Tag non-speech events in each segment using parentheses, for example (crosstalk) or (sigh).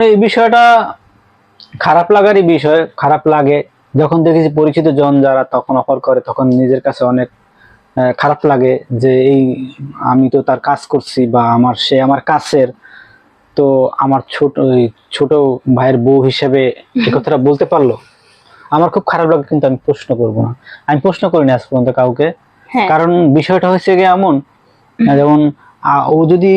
এই বিষয়টা খারাপ লাগারই বিষয় খারাপ লাগে। যখন দেখেছি পরিচিত জন যারা তখন অফার করে তখন নিজের কাছে অনেক খারাপ লাগে যে এই আমি তো তার কাজ করছি বা আমার সে আমার কাছের। তো আমার ছোট ছোট ভাইয়ের বউ হিসেবে এই কথাটা বলতে পারল? আমার খুব খারাপ লাগে কিন্তু আমি প্রশ্ন করব না। আমি প্রশ্ন করিনি আজ পর্যন্ত কাউকে। হ্যাঁ। কারণ বিষয়টা হচ্ছে গিয়ে এমন যেমন ও যদি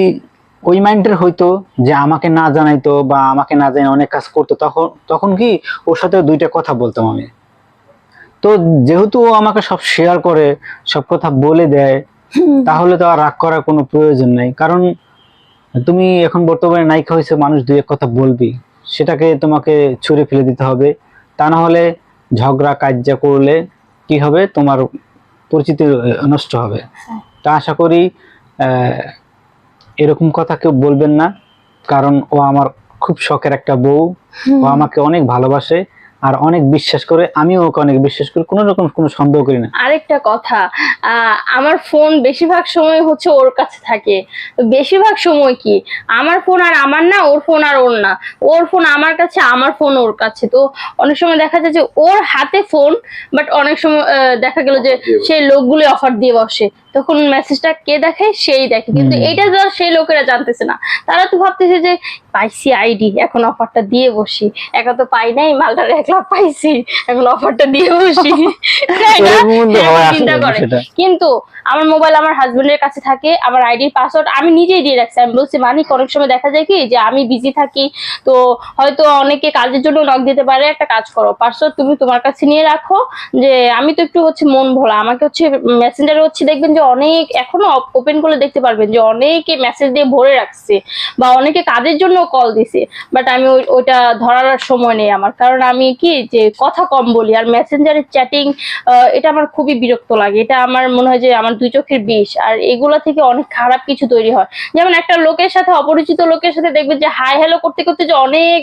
ওই মাইন্ডের হয়তো যে আমাকে না জানাইতো বা আমাকে না জানাই অনেক কাজ করতো তখন তখন কি ওর সাথে দুইটা কথা বলতাম আমি। তো যেহেতু ও আমাকে সব শেয়ার করে সব কথা বলে দেয় তাহলে তো আর রাগ করার কোনো প্রয়োজন নাই। কারণ তুমি এখন বর্তমানে নায়িকা হয়েছে মানুষ দুই এক কথা বলবি সেটাকে তোমাকে ছুঁড়ে ফেলে দিতে হবে। তা না হলে ঝগড়া কাজ্যা করলে কি হবে? তোমার পরিচিতি নষ্ট হবে। হ্যাঁ। তা আশা করি আহ, এরকম কথা কেউ বলবেন না কারণ ও আমার খুব শখের একটা বউ। ও আমাকে অনেক ভালোবাসে। আর অনেক বিশ্বাস করে আমিও ওকে অনেক বিশ্বাস করি কোনো রকম কোনো সন্দেহ করি না। আরেকটা কথা আমার ফোন বেশিরভাগ সময় হচ্ছে ওর কাছে থাকে। তো বেশিরভাগ সময় কি আমার ফোন আর আমার না ওর ফোন আর ওর না। ওর ফোন আমার কাছে আমার ফোন ওর কাছে। তো অনেক সময় দেখা যায় যে ওর হাতে ফোন বাট অনেক সময় দেখা গেল যে সেই লোকগুলো অফার দিয়ে বসে। তখন মেসেজটা কে দেখে? সেই দেখে। কিন্তু এটা তো আর সেই লোকেরা জানতেছে না। তারা তো ভাবতেছে যে পাইছি আইডি এখন অফারটা দিয়ে বসি। একা তো পাই নাই মালটা লাখ পাইছি এখন অফারটা দিয়ে বসি। (laughs) কিন্তু চিন্তা করে। আমার মোবাইল আমার হাজবেন্ডের কাছে থাকে আমার আইডির পাসওয়ার্ড আমি নিজেই দিয়ে রাখছি। আমি বলছি মানিক অনেক সময় দেখা যায় কি যে আমি বিজি থাকি তো হয়তো অনেকে কাজের জন্য নক দিতে পারে। একটা কাজ করো পাসওয়ার্ড তুমি তোমার কাছে নিয়ে রাখো। যে আমি তো একটু হচ্ছে মন ভোলা আমাকে হচ্ছে মেসেঞ্জারে হচ্ছে দেখবেন যে অনেক এখনও ওপেন করলে দেখতে পারবেন যে অনেকে মেসেজ দিয়ে ভরে রাখছে বা অনেকে কাজের জন্য কল দিছে। বাট আমি ওই- ওইটা ধরার সময় নেই আমার। কারণ আমি কি যে কথা কম বলি আর মেসেঞ্জারের চ্যাটিং এটা আমার খুবই বিরক্ত লাগে। এটা আমার মনে হয় যে আমার দুই চোখের বিষ। আর এগুলো থেকে অনেক খারাপ কিছু তৈরি হয়। যেমন একটা লোকের সাথে, অপরিচিত লোকের সাথে দেখবেন যে হাই হ্যালো করতে করতে যে অনেক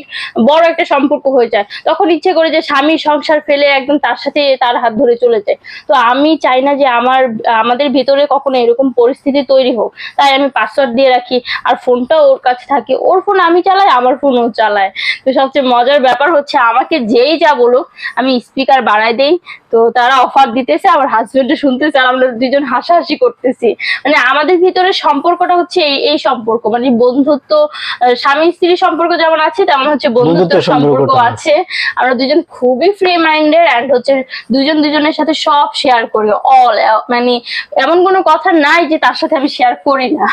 বড় একটা সম্পর্ক হয়ে যায়। তখন ইচ্ছে করে যে স্বামী সংসার ফেলে একদম তার সাথে তার হাত ধরে চলে যায়। তো আমি চাই না যে আমার, আমাদের ভিতরে কখনো এরকম পরিস্থিতি তৈরি হোক। তাই আমি পাসওয়ার্ড দিয়ে রাখি। আর ফোনটাও ওর কাছে থাকে। ওর ফোন আমি চালাই, আমার ফোন ও চালায়। তো সবচেয়ে মজার ব্যাপার হচ্ছে আমাকে যেই যা বলুক আমি স্পিকার বাড়াই দেই। তো তারা অফার দিতেছে আমার হাজবেন্ডে শুনতেছে আর আমরা দুজন হাসাহাসি করতেছি। মানে আমাদের ভিতরে সম্পর্কটা হচ্ছে এই এই সম্পর্ক। মানে বন্ধুত্ব স্বামী স্ত্রী সম্পর্ক যেমন আছে তেমন হচ্ছে বন্ধুত্ব সম্পর্ক আছে। আমরা দুজন খুবই ফ্রি মাইন্ডেড অ্যান্ড হচ্ছে দুজন দুজনের সাথে সব শেয়ার করি। অল মানে এমন কোনো কথা নাই যে তার সাথে আমি শেয়ার করি না।